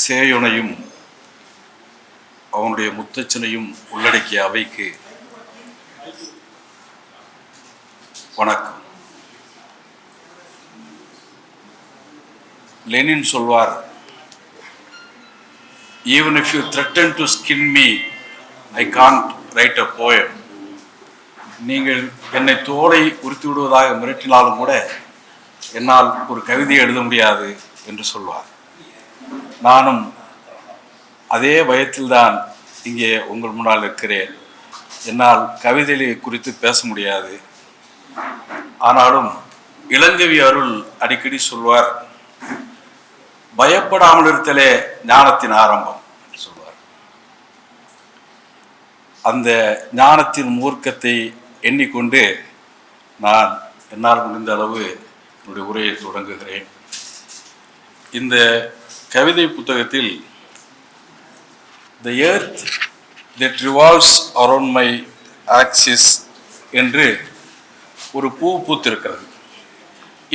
சேயோனையும் அவனுடைய முத்தச்சனையும் உள்ளடக்கிய அவைக்கு வணக்கம். லெனின் சொல்வார் even if you threaten to skin me I can't write a poem நீங்கள் என்னை தோலை உறுத்தி விடுவதாக மிரட்டினாலும் கூட என்னால் ஒரு கவிதை எழுத முடியாது என்று சொல்வார். நானும் அதே பயத்தில்தான் இங்கே உங்கள் முன்னால் இருக்கிறேன் என்னால் கவிதைகளை குறித்து பேச முடியாது. ஆனாலும் இளங்கவி அருள் அடிக்கடி சொல்வார் பயப்படாமல் இருத்தலே ஞானத்தின் ஆரம்பம் என்று சொல்வார். அந்த ஞானத்தின் மூர்க்கத்தை எண்ணிக்கொண்டு நான் என்னால் முடிந்த அளவு என்னுடைய உரையை தொடங்குகிறேன். இந்த கவிதை புத்தகத்தில் the earth that revolves around my axis என்று ஒரு பூ பூத்திருக்கிறது.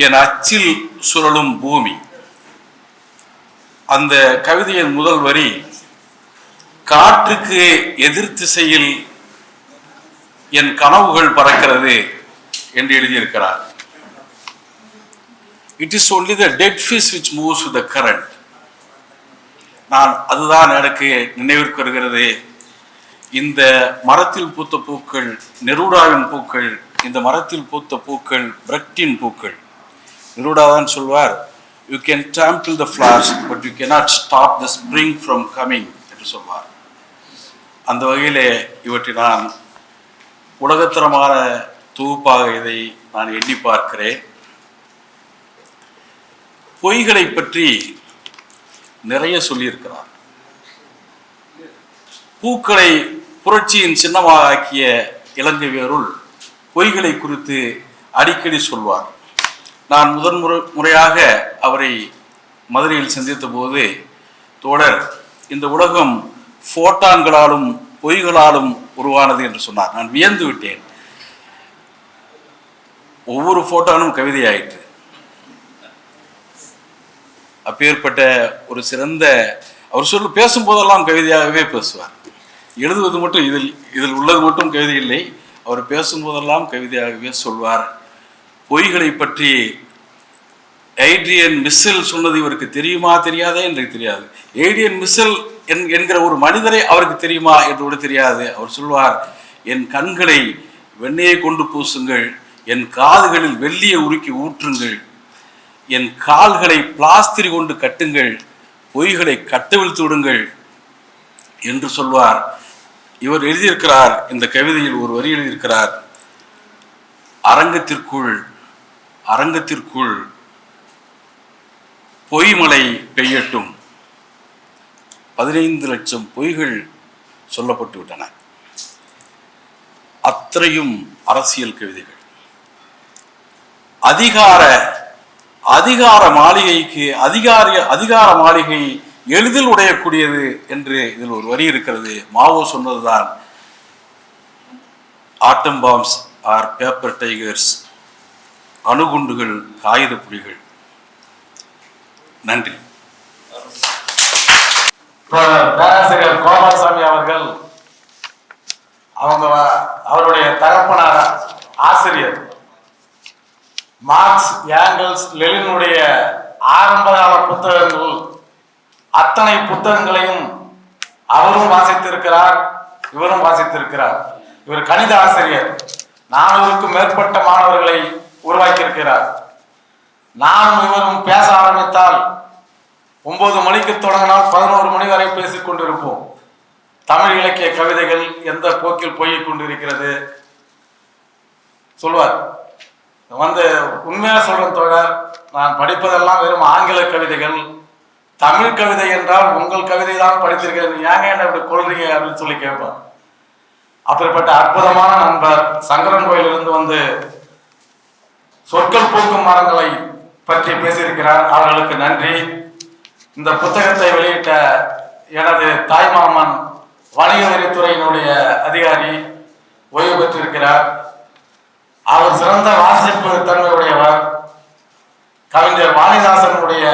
என் அச்சில் சுழலும் பூமி. அந்த கவிதையின் முதல் வரி காற்றுக்கு எதிர் திசையில் என் கனவுகள் பறக்கிறது என்று எழுதியிருக்கிறார். It is only the dead fish which moves the current நான் அதுதான் எனக்கு நினைவிற்கு வருகிறது. இந்த மரத்தில் பூத்த பூக்கள் நெருடாவின் பூக்கள் இந்த மரத்தில் பூத்த பூக்கள் பிரக்டின் பூக்கள். நெருடா தான் சொல்வார் you can trample the flowers but you cannot stop the spring from coming என்று சொல்வார். அந்த வகையிலே இவற்றை நான் உலகத்தரமான தொகுப்பாக இதை நான் எண்ணி பார்க்கிறேன். பொய்களை பற்றி நிறைய சொல்லியிருக்கிறார். பூக்களை புரட்சியின் சின்னமாக ஆக்கிய இளங்கவியருள் பொய்களை குறித்து அடிக்கடி சொல்வார். நான் முதன் முறை முறையாக அவரை மதுரையில் சந்தித்த போது தோழர் இந்த உலகம் ஃபோட்டான்களாலும் பொய்களாலும் உருவானது என்று சொன்னார். நான் வியந்து விட்டேன். ஒவ்வொரு ஃபோட்டானும் கவிதையாயிற்று. அப்பேற்பட்ட ஒரு சிறந்த அவர் சொல்லு பேசும்போதெல்லாம் கவிதையாகவே பேசுவார். எழுதுவது மட்டும் இதில் இதில் உள்ளது மட்டும் கவிதை இல்லை. அவர் பேசும்போதெல்லாம் கவிதையாகவே சொல்வார். பொய்களை பற்றி எய்ட்ரியன் மிஸ்ஸில் சொன்னது இவருக்கு தெரியுமா தெரியாதே எனக்கு தெரியாது. எய்டியன் மிஸ்ஸில் என் என்கிற ஒரு மனிதரை அவருக்கு தெரியுமா என்று கூட தெரியாது. அவர் சொல்வார் என் கண்களை வெண்ணையை கொண்டு பூசுங்கள் என் காதுகளில் வெள்ளியை உருக்கி ஊற்றுங்கள் என் கால்களை பிளாஸ்திரி கொண்டு கட்டுங்கள் பொய்களை கட்டவிழ்த்து விடுங்கள் என்று சொல்வார். இவர் எழுதியிருக்கிறார் இந்த கவிதையில் ஒரு வரி எழுதியிருக்கிறார். அரங்கத்திற்குள் அரங்கத்திற்குள் பொய்மலை பெய்யட்டும். பதினைந்து லட்சம் பொய்கள் சொல்லப்பட்டு விட்டன. அத்தனையும் அரசியல் கவிதைகள். அதிகார அதிகார மாளிகைக்கு அதிகார அதிகார மாளிகை எளிதில் உடையக்கூடியது என்று இதில் ஒரு வரி இருக்கிறது. மாவோ சொன்னதுதான். Atom bombs are paper tigers. அணுகுண்டுகள் காகித புலிகள். நன்றி. பேராசிரியர் கோபாலசாமி அவர்கள் அவங்க அவருடைய தகப்பனார் மார்க்ஸ் ஏங்கல்ஸ் லெலினுடைய ஆரம்பகால புத்தகங்கள் அத்தனை புத்தகங்களையும் அவரும் வாசித்திருக்கிறார் இவரும் வாசித்திருக்கிறார். இவர் கணித ஆசிரியர். நானூறுக்கும் மேற்பட்ட மாணவர்களை உருவாக்கியிருக்கிறார். நானும் இவரும் பேச ஆரம்பித்தால் ஒன்பது மணிக்கு தொடங்கினால் பதினோரு மணி வரை பேசிக் கொண்டிருப்போம். தமிழ் இலக்கிய கவிதைகள் எந்த போக்கில் போய் கொண்டிருக்கிறது? சொல்வார். வந்து உண்மையாக சொல்கிற தோழர் நான் படிப்பதெல்லாம் வெறும் ஆங்கில கவிதைகள். தமிழ் கவிதை என்றால் உங்கள் கவிதை தான் படித்திருக்கிறேன். ஏங்க என்ன இப்படி கொள்றீங்க அப்படின்னு சொல்லி கேட்போம் அப்படிப்பட்ட அற்புதமான நண்பர் சங்கரன் கோயிலிருந்து வந்து சொற்கள் பூக்கும் மரங்களை பற்றி பேசியிருக்கிறார். அவர்களுக்கு நன்றி. இந்த புத்தகத்தை வெளியிட்ட எனது தாய்மாமன் வணிக வரித்துறையினுடைய அதிகாரி ஓய்வு பெற்றிருக்கிறார். சிறந்த வாசிப்பு தன்மையுடையவர் கவிஞர் வாணிதாசனுடைய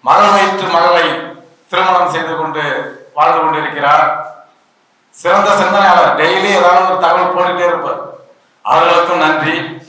மகள் வைத்து மகளை திருமணம் செய்து கொண்டு வாழ்ந்து கொண்டிருக்கிறார். சிறந்த சிந்தனையாளர். டெய்லி ஏதாவது ஒரு தகவல் போட்டுட்டே இருப்பார். அவர்களுக்கும் நன்றி.